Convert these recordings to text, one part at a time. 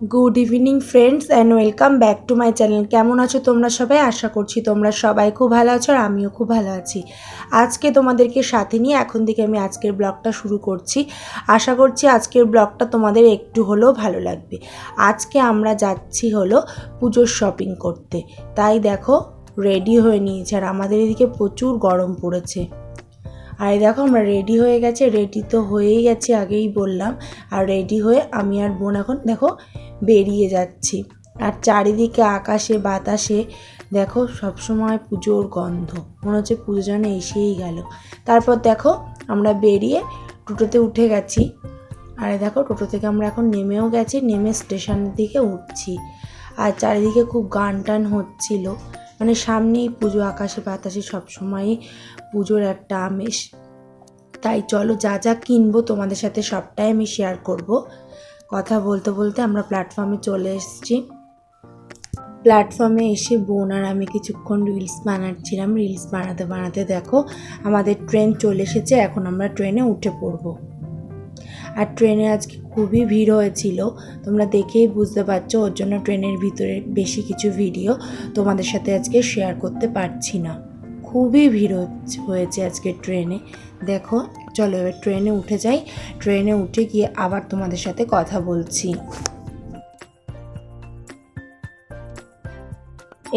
Good evening friends and welcome back to my channel. কেমন আছো তোমরা সবাই? আশা করছি তোমরা সবাই খুব ভালো আছো আর আমিও খুব ভালো আছি। আজকে তোমাদেরকে সাথে নিয়ে এখন থেকে আমি আজকের ব্লগটা শুরু করছি। আশা করছি আজকের ব্লগটা তোমাদের একটু হলেও ভালো লাগবে। আজকে আমরা যাচ্ছি হলো পুজোর শপিং করতে। তাই দেখো রেডি হয়ে নিয়েছে আর আমাদের এদিকে প্রচুর গরম পড়েছে। আর দেখো, আমরা রেডি হয়ে গেছে রেডি তো হয়েই গেছি আগেই বললাম। আর রেডি হয়ে আমি আর বোন এখন, দেখো বেরিয়ে যাচ্ছি। আর চারিদিকে আকাশে, বাতাসে দেখো সবসময় পুজোর গন্ধ। মনে হচ্ছে পুজো যেন এসেই গেল। তারপর দেখো আমরা বেরিয়ে টোটোতে উঠে গেছি। আর দেখো টোটো থেকে আমরা এখন নেমেও গেছি, নেমে স্টেশনের দিকে উঠছি। আর চারিদিকে খুব গান টান হচ্ছিল। মানে সামনেই পুজো, আকাশে, বাতাসে সবসময়ই পুজোর একটা আমেজ। তাই চলো যা যা কিনবো তোমাদের সাথে সবটাই আমি শেয়ার করব। কথা বলতে বলতে আমরা প্ল্যাটফর্মে চলে এসেছি। প্ল্যাটফর্মে এসে বোন আর আমি কিছুক্ষণ রিলস বানাচ্ছিলাম। রিলস বানাতে বানাতে দেখো, আমাদের ট্রেন চলে এসেছে, এখন আমরা ট্রেনে উঠে পড়ব। আর ট্রেনে আজকে খুবই ভিড় হয়েছিল, তোমরা দেখেই বুঝতে পারছ, ওর জন্য ট্রেনের ভিতরে বেশি কিছু ভিডিও তোমাদের সাথে আজকে শেয়ার করতে পারছি না। খুবই ভিড় হয়েছে আজকে ট্রেনে দেখো চলো এবার ট্রেনে উঠে যাই। ট্রেনে উঠে গিয়ে আবার তোমাদের সাথে কথা বলছি।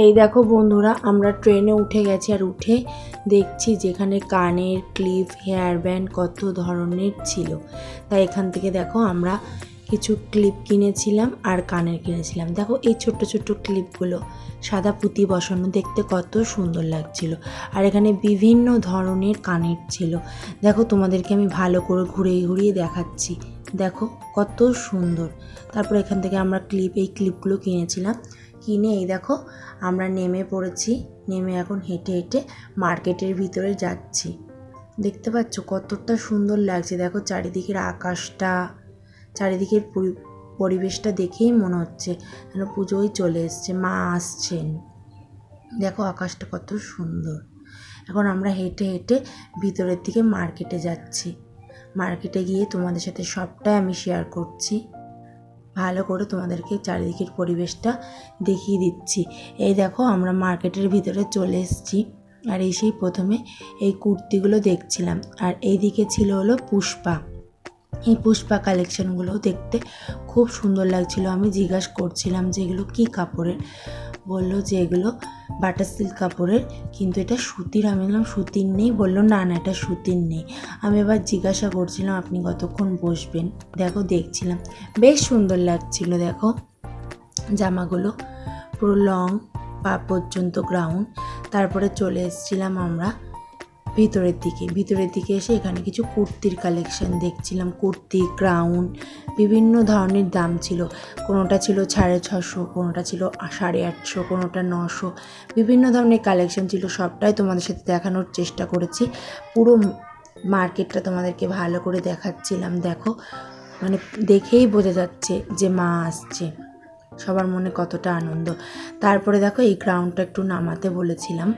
এই দেখো বন্ধুরা, আমরা ট্রেনে উঠে গেছি আর উঠে দেখছি যেখানে কানের, ক্লিপ, হেয়ার ব্যান্ড কত ধরনের ছিল। তাই এখান থেকে দেখো আমরা কিছু ক্লিপ কিনেছিলাম আর কানের কিনেছিলাম। দেখো এই ছোট্ট ছোট্ট ক্লিপগুলো সাদা পুঁতি বসানো দেখতে কত সুন্দর লাগছিল। আর এখানে বিভিন্ন ধরনের কানের ছিল। দেখো তোমাদেরকে আমি ভালো করে ঘুরিয়ে ঘুরিয়ে দেখাচ্ছি। দেখো কত সুন্দর। তারপর এখান থেকে আমরা ক্লিপ এই ক্লিপগুলো কিনেছিলাম। কিনে এই দেখো আমরা নেমে পড়েছি। নেমে এখন হেঁটে হেঁটে মার্কেটের ভিতরে যাচ্ছি। দেখতে পাচ্ছ কতটা সুন্দর লাগছে। দেখো চারিদিকের আকাশটা চারিদিকের পরিবেশটা দেখেই মনে হচ্ছে যেন পুজোই চলে এসছে, মা আসছেন। দেখো আকাশটা কত সুন্দর। এখন আমরা হেঁটে হেঁটে ভিতরের দিকে মার্কেটে যাচ্ছি। মার্কেটে গিয়ে তোমাদের সাথে সবটাই আমি শেয়ার করছি। ভালো করে তোমাদেরকে চারিদিকের পরিবেশটা দেখিয়ে দিচ্ছি। এই দেখো আমরা মার্কেটের ভিতরে চলে এসেছি। আর এসেই প্রথমে এই কুর্তিগুলো দেখছিলাম। আর এইদিকে ছিল হলো পুষ্পা। এই পুষ্পা কালেকশনগুলো দেখতে খুব সুন্দর লাগছিল। আমি জিজ্ঞাসা করছিলাম যে এগুলো কী কাপড়ের? বলল যে এগুলো বাটার সিল্ক কাপড়ের, কিন্তু এটা সুতির। আমি বললাম, সুতির নেই। বলল, না না, এটা সুতির নেই। আমি এবার জিজ্ঞাসা করছিলাম, আপনি কতক্ষণ বসবেন? দেখো, দেখছিলাম। বেশ সুন্দর লাগছিল, দেখো। জামাগুলো পুরো লং পা পর্যন্ত গ্রাউন্ড তারপরে চলে এসেছিলাম আমরা ভিতরের দিকে ভিতরের দিকে এসে এখানে কিছু কুর্তির কালেকশন দেখছিলাম, কুর্তি গ্রাউন্ড বিভিন্ন ধরনের দাম ছিল। কোনোটা ছিল সাড়ে ছশো কোনোটা ছিল সাড়ে আটশো, কোনোটা নশো, বিভিন্ন ধরনের কালেকশন ছিল। সবটাই তোমাদের সাথে দেখানোর চেষ্টা করেছি। পুরো মার্কেটটা তোমাদেরকে ভালো করে দেখাচ্ছিলাম। দেখো মানে দেখেই বোঝা যাচ্ছে যে মা আসছে। সবার মনে কতটা আনন্দ। তারপরে দেখো এই গ্রাউন্ডটা একটু নামাতে বলেছিলাম।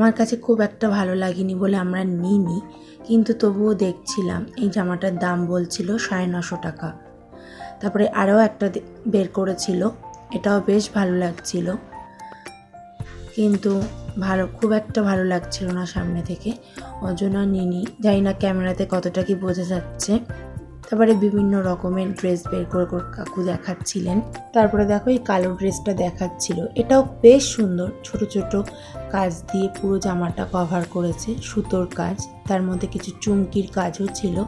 আমার কাছে খুব একটা ভালো লাগেনি বলে আমরা নিইনি, কিন্তু তবুও দেখছিলাম এই জামাটার দাম বলছিল সাড়ে নশো টাকা। তারপরে আরও একটা বের করেছিল, এটাও বেশ ভালো লাগছিল। কিন্তু ভালো, খুব একটা ভালো লাগছিল না সামনে থেকে জন্য নিনি জানি না ক্যামেরাতে কতটা কি বোঝা যাচ্ছে। তারপরে বিভিন্ন রকমের ড্রেস বের করে করে কাকু দেখাচ্ছিলেন। তারপরে দেখো এই কালো ড্রেসটা দেখাচ্ছিল। এটাও বেশ সুন্দর। ছোট ছোট কাজ দিয়ে পুরো জামাটা কভার করেছে, সুতোর কাজ। তার মধ্যে কিছু চুমকির কাজও ছিল।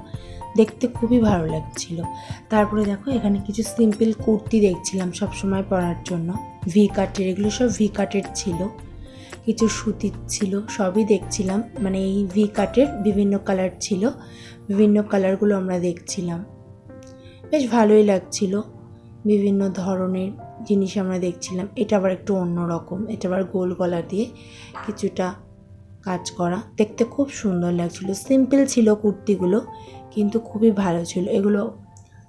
দেখতে খুবই ভালো লাগছিল। তারপরে দেখো এখানে কিছু সিম্পল কুর্তি দেখছিলাম সব সময় পরার জন্য। ভি কাটের এগুলো সব ভি কাটের ছিল। কিছু সুতির ছিল, সবই দেখছিলাম। মানে এই ভি কাটের বিভিন্ন কালার ছিল, বিভিন্ন কালারগুলো আমরা দেখছিলাম। বেশ ভালোই লাগছিল। বিভিন্ন ধরনের জিনিস আমরা দেখছিলাম। এটা আবার একটু অন্য রকম। এটা আবার গোল গলা দিয়ে কিছুটা কাজ করা। দেখতে খুব সুন্দর লাগছিল। সিম্পল ছিল কুর্তিগুলো, কিন্তু খুবই ভালো ছিল। এগুলো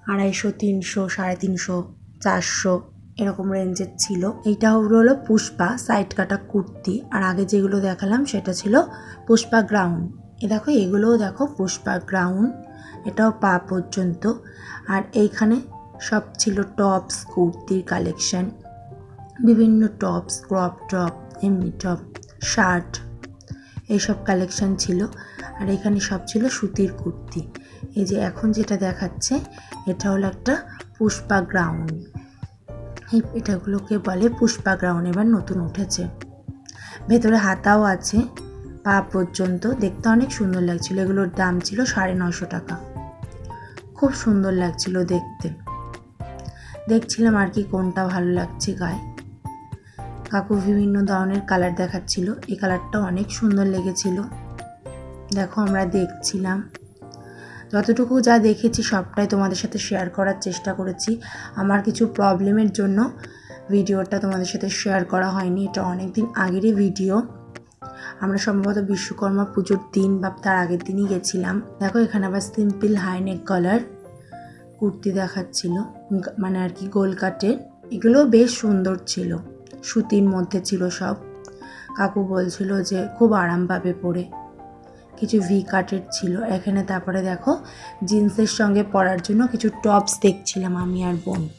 আড়াইশো, তিনশো, সাড়ে তিনশো, চারশো এরকম রেঞ্জের ছিল। এইটা হলো পুষ্পা সাইড কাটা কুর্তি। আর আগে যেগুলো দেখালাম সেটা ছিল পুষ্পা গ্রাউন্ড এ দেখো, এগুলোও দেখো পুষ্পা গ্রাউন্ড এটাও পা পর্যন্ত। আর এইখানে সব ছিল টপস কুর্তির কালেকশন বিভিন্ন টপস ক্রপ টপ এমনি টপ শার্ট এইসব কালেকশন ছিল। আর এখানে সব ছিল সুতির কুর্তি। এই যে এখন যেটা দেখাচ্ছে, এটা হলো একটা পুষ্পা গ্রাউন্ড এটাগুলোকে বলে পুষ্পা গ্রাউন্ড এবার নতুন উঠেছে। ভেতরে হাতাও আছে, পা পর্যন্ত। দেখতে অনেক সুন্দর লাগছিল। এগুলোর দাম ছিল সাড়ে নশো টাকা। খুব সুন্দর লাগছিল দেখতে। দেখছিলাম আর কি কোনটা ভালো লাগছে গায়ে। কাকু বিভিন্ন ধরনের কালার দেখাচ্ছিল। এই কালারটা অনেক সুন্দর লেগেছিল। দেখো আমরা দেখছিলাম। যতটুকু যা দেখেছি সবটাই তোমাদের সাথে শেয়ার করার চেষ্টা করেছি। আমার কিছু প্রবলেমের জন্য ভিডিওটা তোমাদের সাথে শেয়ার করা হয়নি। এটা অনেক দিন আগেরই ভিডিও আমরা সম্ভবত বিশ্বকর্মা পুজোর দিন বা তার আগের দিনই গেছিলাম। দেখো, এখানে আবার সিম্পল হাইনেক কালার কুর্তি দেখাচ্ছিল মানে আর কি গোল কাটের এগুলো বেশ সুন্দর ছিল, সুতির মধ্যে ছিল সব। কাকু বলছিল যে খুব আরাম পাবে পরে। কিছু ভি কাটের ছিল। এখানে তারপরে দেখো জিন্সের সঙ্গে পরার জন্য কিছু টপস দেখছিলাম আমি আর বোন।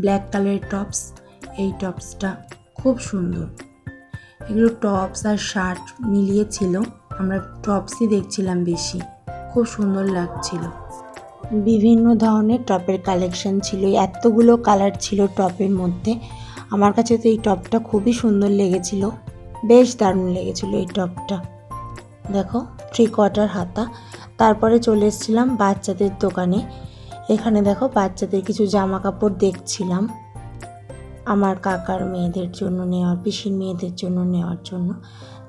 ব্ল্যাক কালারের টপস এই টপসটা খুব সুন্দর। এগুলো টপস আর শার্ট মিলিয়ে ছিল। আমরা টপসই দেখছিলাম বেশি। খুব সুন্দর লাগছিল। বিভিন্ন ধরনের টপের কালেকশন ছিল। এতগুলো কালার ছিল টপের মধ্যে। আমার কাছে তো এই টপটা খুবই সুন্দর লেগেছিল। বেশ দারুণ লেগেছিল এই টপটা দেখো থ্রি কোয়ার্টার হাতা। তারপরে চলে এসেছিলাম বাচ্চাদের দোকানে। এখানে দেখো বাচ্চাদের কিছু জামা কাপড় দেখছিলাম। আমার কাকার মেয়েদের জন্য নেওয়ার, পিসির মেয়েদের জন্য নেওয়ার জন্য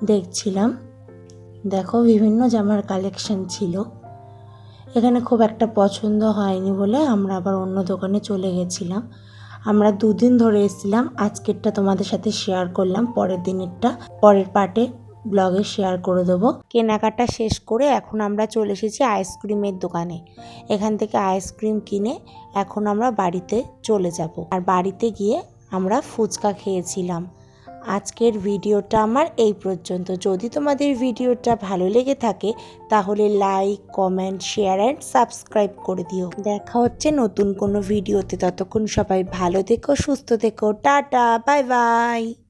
দেখছিলাম। দেখো বিভিন্ন জামার কালেকশন ছিল। এখানে খুব একটা পছন্দ হয়নি বলে আমরা আবার অন্য দোকানে চলে গেছিলাম। আমরা দুদিন ধরে এসেছিলাম। আজকেরটা তোমাদের সাথে শেয়ার করলাম, পরের দিনেরটা, পরের পার্টে ব্লগে শেয়ার করে দেবো। কেনাকাটা শেষ করে এখন আমরা চলে এসেছি আইসক্রিমের দোকানে। এখান থেকে আইসক্রিম কিনে এখন আমরা বাড়িতে চলে যাব। আর বাড়িতে গিয়ে আমরা ফুচকা খেয়েছিলাম। আজকের ভিডিওটা আমার এই পর্যন্ত। যদি তোমাদের ভিডিওটা ভালো লেগে থাকে, তাহলে like comment share and subscribe করে দিও। দেখা হচ্ছে নতুন কোনো ভিডিওতে। ততক্ষণ সবাই ভালো থেকো, সুস্থ থেকো। Tata bye bye